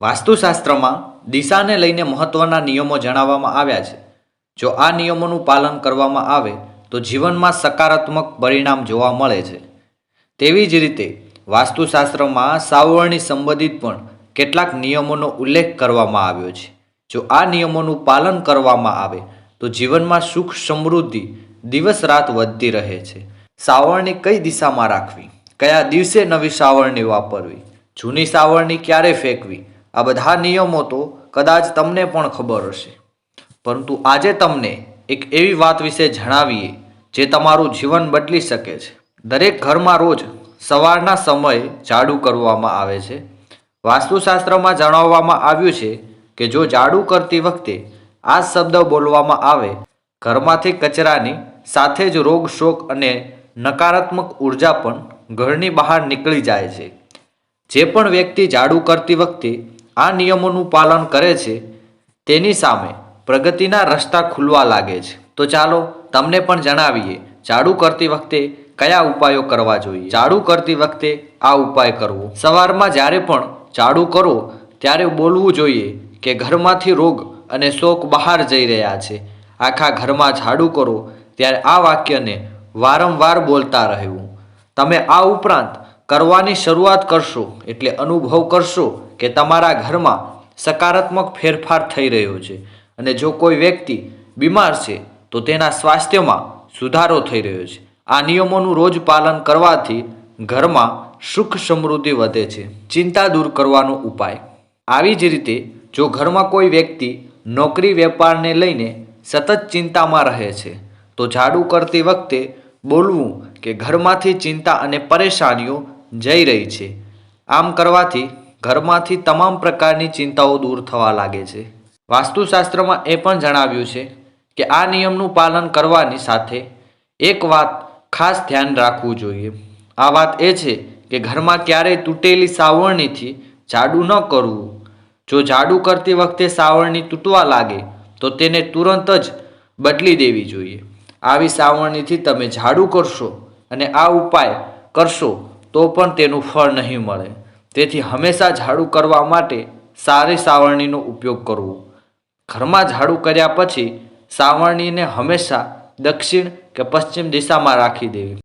વાસ્તુશાસ્ત્રમાં દિશાને લઈને મહત્વના નિયમો જણાવવામાં આવ્યા છે. જો આ નિયમોનું પાલન કરવામાં આવે, તો જીવનમાં સકારાત્મક પરિણામ જોવા મળે છે. તેવી જ રીતે, વાસ્તુશાસ્ત્રમાં સાવરણી સંબંધિત પણ કેટલાક નિયમોનો ઉલ્લેખ કરવામાં આવ્યો છે. જો આ નિયમોનું પાલન કરવામાં આવે, તો જીવનમાં સુખ સમૃદ્ધિ દિવસ રાત વધતી રહે છે. સાવરણી કઈ દિશામાં રાખવી? કયા દિવસે નવી સાવરણી વાપરવી? જૂની સાવરણી ક્યારે ફેંકવી? આ બધા નિયમો તો કદાચ તમને પણ ખબર હશે. પરંતુ આજે તમને એક એવી વાત વિશે જણાવીએ, જે તમારું જીવન બદલી શકે છે. દરેક ઘરમાં રોજ સવારના સમયે ઝાડુ કરવામાં આવે છે. વાસ્તુશાસ્ત્રમાં જણાવવામાં આવ્યું છે કે જો ઝાડુ કરતી વખતે આ શબ્દ બોલવામાં આવે, ઘરમાંથી કચરાની સાથે જ રોગ, શોક અને નકારાત્મક ઊર્જા પણ ઘરની બહાર નીકળી જાય છે. જે પણ વ્યક્તિ ઝાડુ કરતી વખતે આ નિયમોનું પાલન કરે છે, તેની સામે પ્રગતિના રસ્તા ખુલવા લાગે છે. તો ચાલો તમને પણ જણાવીએ ઝાડુ કરતી વખતે કયા ઉપાયો કરવા જોઈએ? ઝાડુ કરતી વખતે આ ઉપાય કરવો. સવારમાં જ્યારે પણ ઝાડુ કરો, ત્યારે બોલવું જોઈએ કે ઘરમાંથી રોગ અને શોક બહાર જઈ રહ્યા છે. આખા ઘરમાં ઝાડુ કરો, ત્યારે આ વાક્યને વારંવાર બોલતા રહેવું. તમે આ ઉપરાંત કરવાની શરૂઆત કરશો, એટલે અનુભવ કરશો કે તમારા ઘરમાં સકારાત્મક ફેરફાર થઈ રહ્યો છે અને જો કોઈ વ્યક્તિ બીમાર છે, તો તેના સ્વાસ્થ્યમાં સુધારો થઈ રહ્યો છે. આ નિયમોનું રોજ પાલન કરવાથી ઘરમાં સુખ સમૃદ્ધિ વધે છે. ચિંતા દૂર કરવાનો ઉપાય. આવી જ રીતે જો ઘરમાં કોઈ વ્યક્તિ નોકરી વેપારને લઈને સતત ચિંતામાં રહે છે, તો ઝાડુ કરતી વખતે બોલવું કે ઘરમાંથી ચિંતા અને પરેશાનીઓ જઈ રહી છે. આમ કરવાથી ઘરમાંથી તમામ પ્રકારની ચિંતાઓ દૂર થવા લાગે છે. વાસ્તુશાસ્ત્રમાં એ પણ જણાવ્યું છે કે આ નિયમનું પાલન કરવાની સાથે એક વાત ખાસ ધ્યાન રાખવું જોઈએ. આ વાત એ છે કે ઘરમાં ક્યારેય તૂટેલી સાવરણીથી ઝાડુ ન કરવું. જો ઝાડુ કરતી વખતે સાવરણી તૂટવા લાગે, તો તેને તુરંત જ બદલી દેવી જોઈએ. આવી સાવરણીથી તમે ઝાડુ કરશો અને આ ઉપાય કરશો, તો પણ તેનું ફળ નહીં મળે. તેથી હંમેશા ઝાડુ કરવા માટે સારી સાવરણીનો ઉપયોગ કરવો. ઘરમાં ઝાડુ કર્યા પછી સાવરણીને હંમેશા દક્ષિણ કે પશ્ચિમ દિશામાં રાખી દેવી.